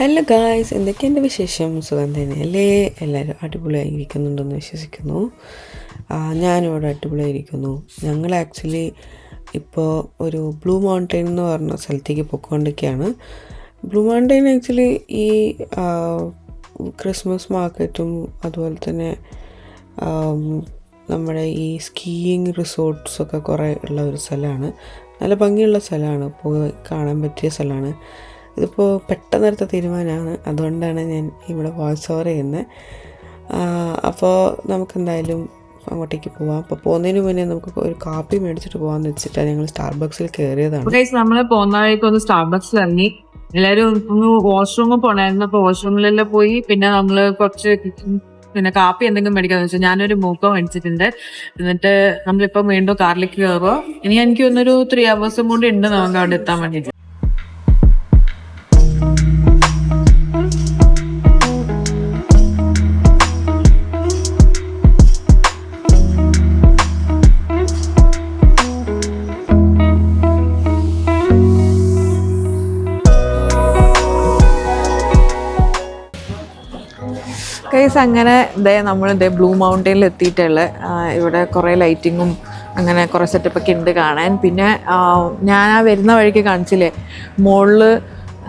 Hello guys എന്തൊക്കെയുണ്ട് വിശേഷം? സുഖം തന്നെയല്ലേ? എല്ലാവരും അടിപൊളിയായി ഇരിക്കുന്നുണ്ടെന്ന് വിശ്വസിക്കുന്നു. ഞാനിവിടെ ഞാനിവിടെ അടിപൊളിയായിരിക്കുന്നു. ഞങ്ങൾ ആക്ച്വലി ഇപ്പോൾ ഒരു ബ്ലൂ മൗണ്ടൻ എന്ന് പറഞ്ഞ സ്ഥലത്തേക്ക് പൊക്കോണ്ടൊക്കെയാണ് ബ്ലൂ മൗണ്ടൻ ആക്ച്വലി ഈ ക്രിസ്മസ് മാർക്കറ്റും അതുപോലെ തന്നെ നമ്മുടെ ഈ സ്കീയിങ് റിസോർട്ട്സൊക്കെ കുറേ ഉള്ള ഒരു സ്ഥലമാണ്. നല്ല ഭംഗിയുള്ള സ്ഥലമാണ്. പോയി കാണാൻ പറ്റിയ സ്ഥലമാണ്. ഇതിപ്പോൾ പെട്ടെന്നെടുത്ത തീരുമാനമാണ് അതുകൊണ്ടാണ് ഞാൻ ഇവിടെ വോയിസ് ഓവർ ചെയ്യുന്നത് അപ്പോൾ നമുക്കെന്തായാലും അങ്ങോട്ടേക്ക് പോവാം. അപ്പോൾ പോകുന്നതിന് മുന്നേ നമുക്ക് ഒരു കാപ്പി മേടിച്ചിട്ട് പോവാന്ന് വെച്ചിട്ടാണ് ഞങ്ങൾ സ്റ്റാർബക്സിൽ കയറിയതാണ് ഗൈസ് നമ്മൾ പോകുന്ന വഴിക്ക് ഒന്ന് സ്റ്റാർബക്സിൽ ഇറങ്ങി. എല്ലാരും ഒന്ന് വാഷ്റൂമിൽ പോണായിരുന്നു. അപ്പൊ വാഷ്റൂമിലെല്ലാം പോയി. പിന്നെ നമ്മൾ കുറച്ച് പിന്നെ കാപ്പി എന്തെങ്കിലും മേടിക്കാന്ന് വെച്ചാൽ ഞാനൊരു മൂക്കം മേടിച്ചിട്ടുണ്ട്. എന്നിട്ട് നമ്മളിപ്പോ വീണ്ടും കാറിലേക്ക് കയറുക ഇനി എനിക്ക് ഒന്നൊരു ത്രീ അവേഴ്സും കൂടി ഉണ്ട് നമുക്ക് അവിടെ എത്താൻ വേണ്ടിട്ട്. കൈസ് അങ്ങനെ ഇതേ നമ്മൾ ഇതേ ബ്ലൂ മൗണ്ടനിൽ എത്തിയിട്ടുള്ള. ഇവിടെ കുറേ ലൈറ്റിങ്ങും അങ്ങനെ കുറേ സെറ്റപ്പൊക്കെ ഉണ്ട് കാണാൻ. പിന്നെ ഞാൻ ആ വരുന്ന വഴിക്ക് കാണിച്ചില്ലേ? മുകളിൽ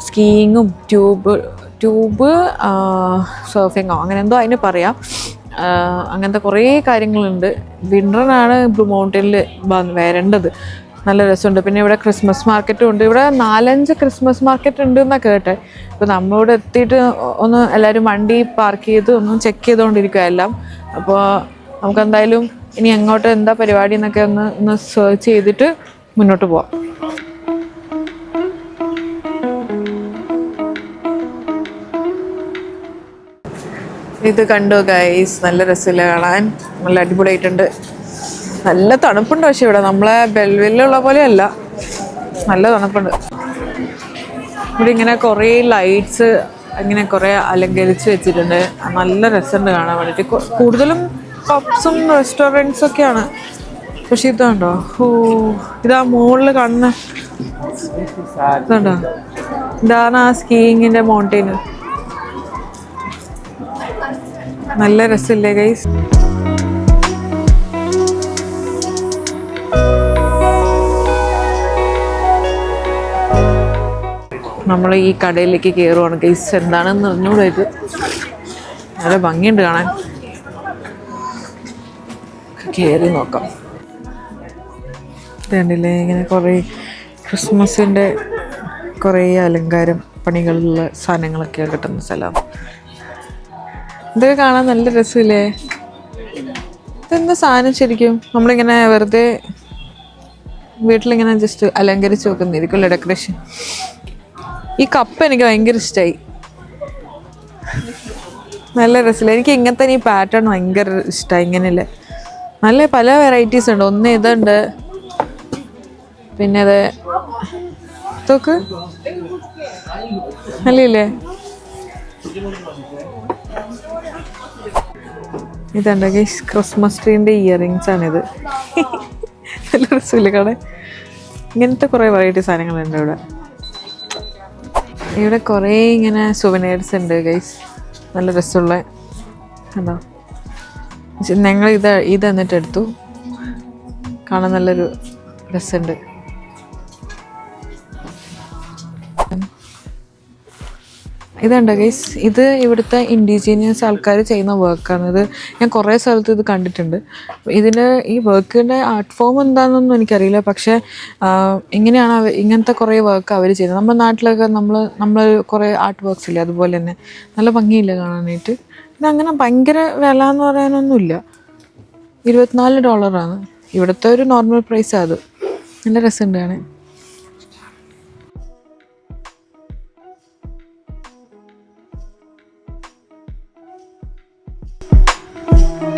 സ്കീയിങ്ങും ട്യൂബ് ട്യൂബ് സർഫിങ്ങോ അങ്ങനെ എന്തോ അതിന് പറയാം. അങ്ങനത്തെ കുറേ കാര്യങ്ങളുണ്ട്. വിന്ററിനാണ് ബ്ലൂ മൗണ്ടനിൽ വരേണ്ടത്. നല്ല രസമുണ്ട്. പിന്നെ ഇവിടെ ക്രിസ്മസ് മാർക്കറ്റും ഉണ്ട്. ഇവിടെ നാലഞ്ച് ക്രിസ്മസ് മാർക്കറ്റ് ഉണ്ട് എന്നാണ് കേട്ടെ. ഇപ്പോൾ നമ്മളിവിടെ എത്തിയിട്ട് ഒന്ന് എല്ലാവരും വണ്ടി പാർക്ക് ചെയ്ത് ഒന്ന് ചെക്ക് ചെയ്തുകൊണ്ടിരിക്കുക എല്ലാം. അപ്പോൾ നമുക്ക് എന്തായാലും ഇനി എങ്ങോട്ട് എന്താ പരിപാടി എന്നൊക്കെ ഒന്ന് ഒന്ന് സെർച്ച് ചെയ്തിട്ട് മുന്നോട്ട് പോവാം. ഇത് കണ്ടു ഗൈസ് നല്ല രസമില്ല കാണാൻ? നല്ല അടിപൊളിയായിട്ടുണ്ട്. നല്ല തണുപ്പുണ്ട് പക്ഷെ ഇവിടെ. നമ്മളെ ബെൽവില്ലുള്ള പോലെയല്ല. നല്ല തണുപ്പുണ്ട്. ഇവിടെ ഇങ്ങനെ കുറേ ലൈറ്റ്സ് ഇങ്ങനെ കുറേ അലങ്കരിച്ച് വെച്ചിട്ടുണ്ട്. നല്ല രസമുണ്ട് കാണാൻ വേണ്ടിയിട്ട്. കൂടുതലും പബ്സും റെസ്റ്റോറന്റ്സ് ഒക്കെയാണ്. പക്ഷെ ഇതുണ്ടോ? ഓ ഇതാ മുകളിൽ കാണുന്ന ഇതുണ്ടോ? ഇതാണ് ആ സ്കീയിങ്ങിന്റെ മൗണ്ടെയിൻ നല്ല രസമില്ലേ ഗൈസ്? നമ്മൾ ഈ കടയിലേക്ക് കയറുവാണ് ഗൈസ് എന്താണെന്ന് അറിഞ്ഞൂടെ ഇത്. നല്ല ഭംഗിയുണ്ട് കാണാൻ. കയറി നോക്കാം. കണ്ടില്ലേ ഇങ്ങനെ കുറേ ക്രിസ്മസിന്റെ കുറേ അലങ്കാരം പണികളുള്ള സാധനങ്ങളൊക്കെ കിട്ടുന്ന സ്ഥലമാണ് ഇതൊക്കെ കാണാൻ നല്ല രസമില്ലേ? ഇതെന്താ സാധനം ശരിക്കും? നമ്മളിങ്ങനെ വെറുതെ വീട്ടിലിങ്ങനെ ജസ്റ്റ് അലങ്കരിച്ച് വെക്കുന്നിരിക്കുമല്ലോ ഡെക്കറേഷൻ ഈ കപ്പ് എനിക്ക് ഭയങ്കര ഇഷ്ടമായി നല്ല രസമില്ല. എനിക്ക് ഇങ്ങനത്തെ ഈ പാറ്റേൺ ഭയങ്കര ഇഷ്ടമായി ഇങ്ങനെയല്ലേ. നല്ല പല വെറൈറ്റീസ് ഉണ്ട്. ഒന്ന് ഇതുണ്ട്. പിന്നെ അത് തോക്ക് അല്ലേ ഇതുണ്ട് ക്രിസ്മസ് ട്രീന്റെ ഇയറിങ്സ് ആണിത് നല്ല രസമില്ല കട ഇങ്ങനത്തെ കുറേ വെറൈറ്റി സാധനങ്ങളുണ്ട് ഇവിടെ. ഇവിടെ കുറേ ഇങ്ങനെ സുവനേഴ്സ് ഉണ്ട് ഗൈസ് നല്ല രസമുള്ള കണ്ടോ ഞങ്ങൾ ഇത് ഇത് എന്നിട്ട് എടുത്തു. കാണാൻ നല്ലൊരു രസമുണ്ട്. ഇതുണ്ട് ഗൈസ് ഇത് ഇവിടുത്തെ ഇൻഡിജീനിയസ് ആൾക്കാർ ചെയ്യുന്ന വർക്കാണ് ഇത് ഞാൻ കുറേ സ്ഥലത്ത് ഇത് കണ്ടിട്ടുണ്ട്. ഇതിന്റെ ഈ വർക്കിന്റെ ആർട്ട് ഫോം എന്താണെന്നൊന്നും എനിക്കറിയില്ല. പക്ഷേ ഇങ്ങനെയാണ് അവർ ഇങ്ങനത്തെ കുറേ വർക്ക് അവർ ചെയ്യുന്നത്. നമ്മുടെ നാട്ടിലൊക്കെ നമ്മൾ നമ്മൾ കുറേ ആർട്ട് വർക്ക്സ് ഇല്ലേ? അതുപോലെ തന്നെ. നല്ല ഭംഗിയില്ല കാണാനായിട്ട്? ഇതങ്ങനെ ഭയങ്കര വില എന്ന് പറയാനൊന്നുമില്ല. ഇരുപത്തിനാല് ഡോളറാണ് ഇവിടുത്തെ ഒരു നോർമൽ പ്രൈസാണ് അത്. നല്ല രസമുണ്ട് കാണാൻ. അപ്പോൾ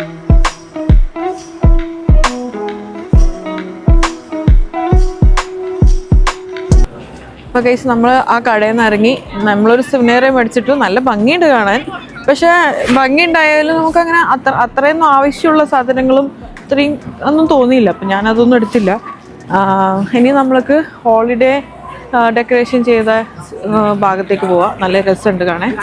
കേസ് നമ്മൾ ആ കടയിൽ നിന്ന് ഇറങ്ങി. നമ്മളൊരു സിമിനേറെ മേടിച്ചിട്ട്. നല്ല ഭംഗിയുണ്ട് കാണാൻ. പക്ഷേ ഭംഗി ഉണ്ടായാലും നമുക്കങ്ങനെ അത്ര അത്രയൊന്നും ആവശ്യമുള്ള സാധനങ്ങളും ഇത്രയും ഒന്നും തോന്നിയില്ല. അപ്പം ഞാനതൊന്നും എടുത്തില്ല. ഇനി നമ്മൾക്ക് ഹോളിഡേ ഡെക്കറേഷൻ ചെയ്ത ഭാഗത്തേക്ക് പോവാം. നല്ല രസമുണ്ട് കാണാൻ.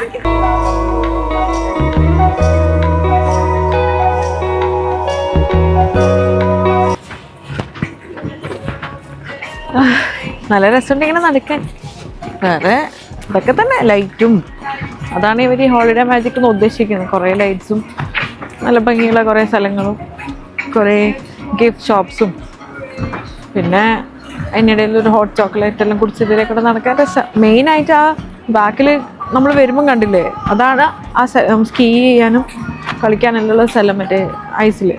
നല്ല രസമുണ്ട് ഇങ്ങനെ നടക്കാൻ. വേറെ ഇതൊക്കെ തന്നെ ലൈറ്റും അതാണ് ഇവർ ഈ ഹോളിഡേ മാജിക് എന്ന് ഉദ്ദേശിക്കുന്നത്. കുറേ ലൈറ്റ്സും നല്ല ഭംഗിയുള്ള കുറേ സ്ഥലങ്ങളും കുറേ ഗിഫ്റ്റ് ഷോപ്സും പിന്നെ അതിനിടയിൽ ഒരു ഹോട്ട് ചോക്ലേറ്റ് എല്ലാം കുടിച്ച് ഇതിലെ കൂടെ നടക്കാൻ രസം. മെയിനായിട്ട് ആ ബാക്കിൽ നമ്മൾ വരുമ്പം കണ്ടില്ലേ? അതാണ് ആ സ്കീ ചെയ്യാനും കളിക്കാനെല്ലാം ഉള്ള സ്ഥലം മറ്റേ ഐസിൽ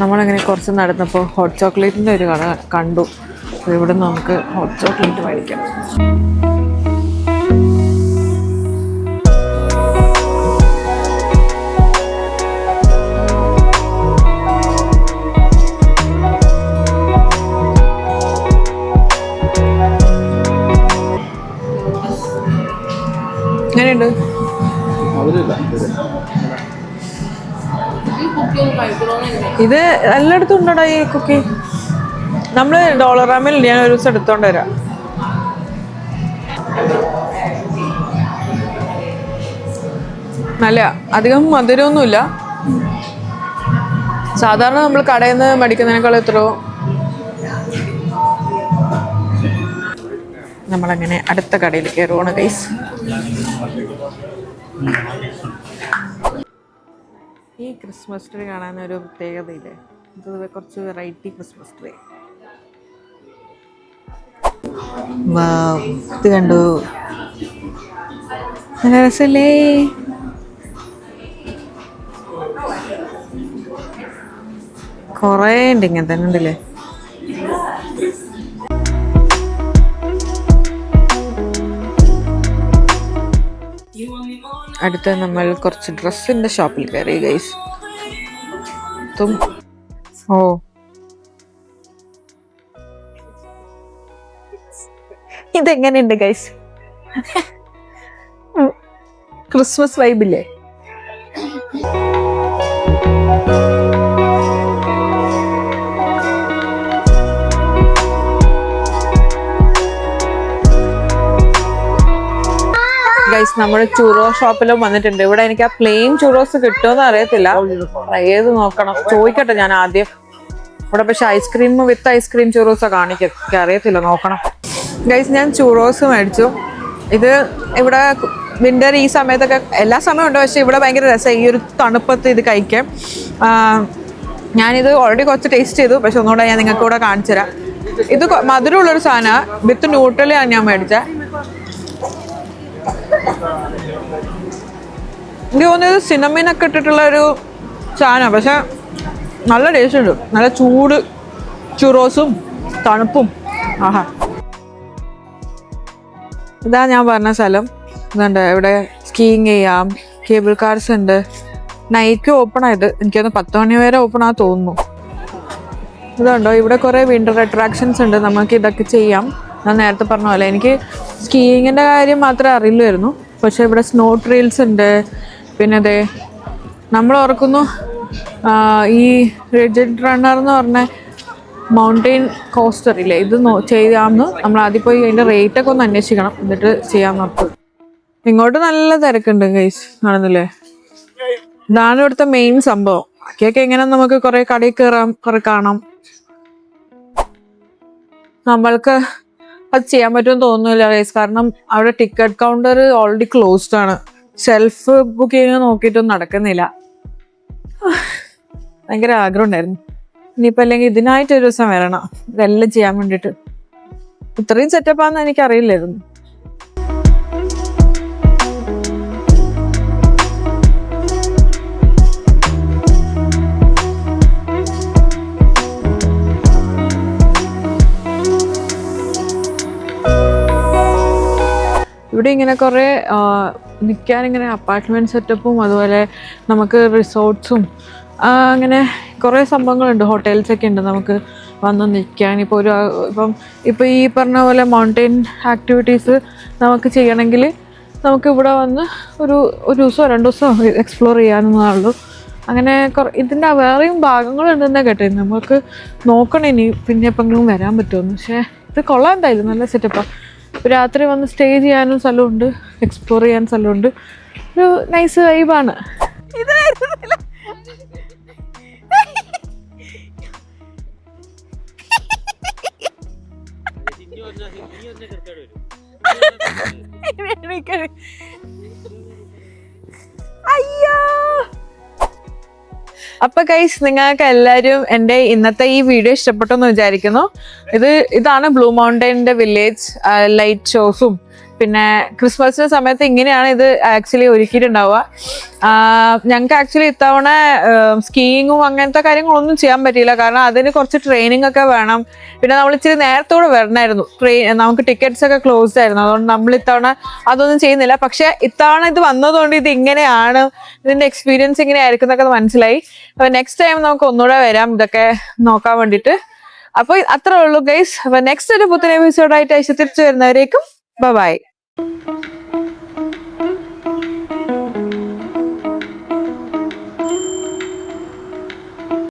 നമ്മളങ്ങനെ കുറച്ച് നടന്നപ്പോൾ ഹോട്ട് ചോക്ലേറ്റിന്റെ ഒരു കട കണ്ടു. അപ്പോൾ ഇവിടെ നമുക്ക് ഹോട്ട് ചോക്ലേറ്റ് മേടിക്കാം. എങ്ങനെയുണ്ട്? ഇത് എല്ലായിടത്തും ഉണ്ടോടാ ഈ കുക്കി നമ്മൾ ഡോളറാമിൽ ഞാൻ ഒരു ദിവസം എടുത്തോണ്ട് വരാം. നല്ല അധികം മധുരമൊന്നുമില്ല. സാധാരണ നമ്മൾ കടയിൽ നിന്ന് മേടിക്കുന്നതിനേക്കാൾ എത്രയോ? നമ്മളങ്ങനെ അടുത്ത കടയിൽ കയറുവാണ് ഗൈസ് ഈ ക്രിസ്മസ് ട്രീ കാണാൻ ഒരു പ്രത്യേകതയില്ലേ? ഇത് കുറച്ച് വെറൈറ്റി ക്രിസ്മസ് ട്രീ. ഇത് കണ്ടു. നല്ല രസല്ലേ? കുറേ ഉണ്ട് ഇങ്ങനെ തന്നെ ഉണ്ടല്ലേ? അടുത്ത നമ്മൾ കുറച്ച് ഡ്രസ്സിന്റെ ഷോപ്പിൽ കയറി ഗൈസ് തും ഓ. ഇതെങ്ങനെയുണ്ട് ഗൈസ് ക്രിസ്മസ് വൈബില്ലേ ഗൈസ് നമ്മുടെ ചൂറോ ഷോപ്പിലും വന്നിട്ടുണ്ട്. ഇവിടെ എനിക്ക് ആ പ്ലെയിൻ ചൂറോസ് കിട്ടുമെന്ന് അറിയത്തില്ല. ഏത് നോക്കണം? ചോദിക്കട്ടെ ഞാൻ ആദ്യം. ഇവിടെ പക്ഷെ ഐസ്ക്രീം വിത്ത് ഐസ്ക്രീം ചുറോസ് കാണിക്കും അറിയത്തില്ല നോക്കണം. ഗൈസ് ഞാൻ ചൂറോസ് മേടിച്ചു. ഇത് ഇവിടെ വിന്റർ ഈ സമയത്തൊക്കെ എല്ലാ സമയവും ഉണ്ട്. പക്ഷെ ഇവിടെ ഭയങ്കര രസം ഈ ഒരു തണുപ്പത്ത് ഇത് കഴിക്കാം ഞാനിത് ഓൾറെഡി കുറച്ച് ടേസ്റ്റ് ചെയ്തു. പക്ഷെ ഒന്നുകൂടെ ഞാൻ നിങ്ങൾക്ക് കൂടെ കാണിച്ചു തരാം ഇത് മധുരമുള്ളൊരു സാധനമാണ് വിത്ത് ന്യൂട്രലാണ് ഞാൻ മേടിച്ചത് എനിക്ക് തോന്നിയത് സിനമിനൊക്കെ ഇട്ടിട്ടുള്ള ഒരു സാധനമാണ് പക്ഷെ നല്ല ടേസ്റ്റ് ഉണ്ട്. നല്ല ചൂട് ചുറോസും തണുപ്പും. ആഹാ. ഇതാ ഞാൻ പറഞ്ഞ സ്ഥലം. ഇതുണ്ട്. ഇവിടെ സ്കീയിങ് ചെയ്യാം. കേബിൾ കാർസ് ഉണ്ട്. നൈറ്റ് ഓപ്പൺ ആയത്. എനിക്കൊന്ന് പത്ത് മണി വരെ ഓപ്പൺ ആ തോന്നുന്നു. ഇതുണ്ടോ? ഇവിടെ കുറേ വിന്റർ അട്രാക്ഷൻസ് ഉണ്ട്. നമുക്ക് ഇതൊക്കെ ചെയ്യാം. ഞാൻ നേരത്തെ പറഞ്ഞ പോലെ എനിക്ക് സ്കീയിങ്ങിന്റെ കാര്യം മാത്രമേ അറിയില്ലായിരുന്നു. പക്ഷേ ഇവിടെ സ്നോ ട്രെയിൽസ് ഉണ്ട്. പിന്നെ അതെ നമ്മൾ ഓർക്കുന്നു ഈ റിജിഡ് റണ്ണർ എന്ന് പറഞ്ഞ മൗണ്ടെയിൻ കോസ്റ്റർ ഇല്ലേ ഇത് നോ- ചെയ്യാമെന്ന്. നമ്മൾ ആദ്യം പോയി അതിന്റെ റേറ്റ് ഒക്കെ ഒന്ന് അന്വേഷിക്കണം. എന്നിട്ട് ചെയ്യാൻ നോക്കും. ഇങ്ങോട്ട് നല്ല തിരക്കുണ്ട് ഗൈസ് കാണുന്നില്ലേ ഇതാണ് ഇവിടുത്തെ മെയിൻ സംഭവം. ബാക്കിയൊക്കെ എങ്ങനെ നമുക്ക് കുറെ കടയിൽ കയറാം കുറെ കാണാം. നമ്മൾക്ക് അത് ചെയ്യാൻ പറ്റുമെന്ന് തോന്നുന്നില്ല ഗൈസ് കാരണം അവിടെ ടിക്കറ്റ് കൗണ്ടർ ഓൾറെഡി ക്ലോസ്ഡ് ആണ്. സെൽഫ് ബുക്കിംഗ് നോക്കിയിട്ടൊന്നും നടക്കുന്നില്ല. ഭയങ്കര ആഗ്രഹം ഉണ്ടായിരുന്നു. ഇനിയിപ്പോൾ അല്ലെങ്കിൽ ഇതിനായിട്ട് ഒരു ദിവസം വരണം. ഇതെല്ലാം ചെയ്യാൻ വേണ്ടിയിട്ട്. ഇത്രയും സെറ്റപ്പാന്ന് എനിക്ക് ഇവിടെ ഇങ്ങനെ കുറേ നിൽക്കാൻ ഇങ്ങനെ അപ്പാർട്ട്മെന്റ് സെറ്റപ്പും അതുപോലെ നമുക്ക് റിസോർട്ട്സും അങ്ങനെ കുറേ സംഭവങ്ങളുണ്ട്. ഹോട്ടൽസ് ഒക്കെ ഉണ്ട് നമുക്ക് വന്ന് നിൽക്കാൻ ഇപ്പോൾ ഒരു ഇപ്പം ഇപ്പോൾ ഈ പറഞ്ഞ പോലെ മൗണ്ടെയിൻ ആക്ടിവിറ്റീസ് നമുക്ക് ചെയ്യണമെങ്കിൽ നമുക്ക് ഇവിടെ വന്ന് ഒരു ഒരു ദിവസമോ രണ്ട് ദിവസമോ എക്സ്പ്ലോർ ചെയ്യാനുള്ളൂ അങ്ങനെ ഇതിന്റെ വേറെയും ഭാഗങ്ങളുണ്ടെന്നേ കേട്ടേ നമുക്ക് നോക്കണം ഇനി പിന്നെ എപ്പോഴെങ്കിലും വരാൻ പറ്റുമെന്ന് പക്ഷേ ഇത് കൊള്ളാം എന്തായാലും. നല്ല സെറ്റപ്പാണ് രാത്രി വന്ന് സ്റ്റേ ചെയ്യാനും സ്ഥലമുണ്ട് എക്സ്പ്ലോർ ചെയ്യാൻ സ്ഥലമുണ്ട്. ഒരു നൈസ് വൈബാണ് അയ്യോ അപ്പൊ ഗൈസ് നിങ്ങൾക്ക് എല്ലാവരും എന്റെ ഇന്നത്തെ ഈ വീഡിയോ ഇഷ്ടപ്പെട്ടെന്ന് വിചാരിക്കുന്നു. ഇത് ഇതാണ് ബ്ലൂ മൗണ്ടൈനിന്റെ വില്ലേജ് ലൈറ്റ് ഷോസും പിന്നെ ക്രിസ്മസിന്റെ സമയത്ത് ഇങ്ങനെയാണ് ഇത് ആക്ച്വലി ഒരുക്കിയിട്ടുണ്ടാവുക. ഞങ്ങൾക്ക് ആക്ച്വലി ഇത്തവണ സ്കീയിങ്ങും അങ്ങനത്തെ കാര്യങ്ങളൊന്നും ചെയ്യാൻ പറ്റിയില്ല. കാരണം അതിന് കുറച്ച് ട്രെയിനിങ് ഒക്കെ വേണം. പിന്നെ നമ്മൾ ഇച്ചിരി നേരത്തോടെ വരണമായിരുന്നു ട്രെയിൻ നമുക്ക് ടിക്കറ്റ്സ് ഒക്കെ ക്ലോസ്ഡ് ആയിരുന്നു. അതുകൊണ്ട് നമ്മൾ ഇത്തവണ അതൊന്നും ചെയ്യുന്നില്ല. പക്ഷെ ഇത്തവണ ഇത് വന്നതുകൊണ്ട് ഇത് ഇങ്ങനെയാണ്. ഇതിന്റെ എക്സ്പീരിയൻസ് ഇങ്ങനെ ആയിരിക്കും എന്നൊക്കെ മനസ്സിലായി. അപ്പൊ നെക്സ്റ്റ് ടൈം നമുക്ക് ഒന്നുകൂടെ വരാം. ഇതൊക്കെ നോക്കാൻ വേണ്ടിയിട്ട്. അപ്പൊ അത്രേ ഉള്ളൂ ഗൈസ് അപ്പൊ നെക്സ്റ്റ് ഒരു പുത്തൻ എപ്പിസോഡായിട്ട് അയച്ചു തിരിച്ചു വരുന്നവരേക്കും. Bye Thank you.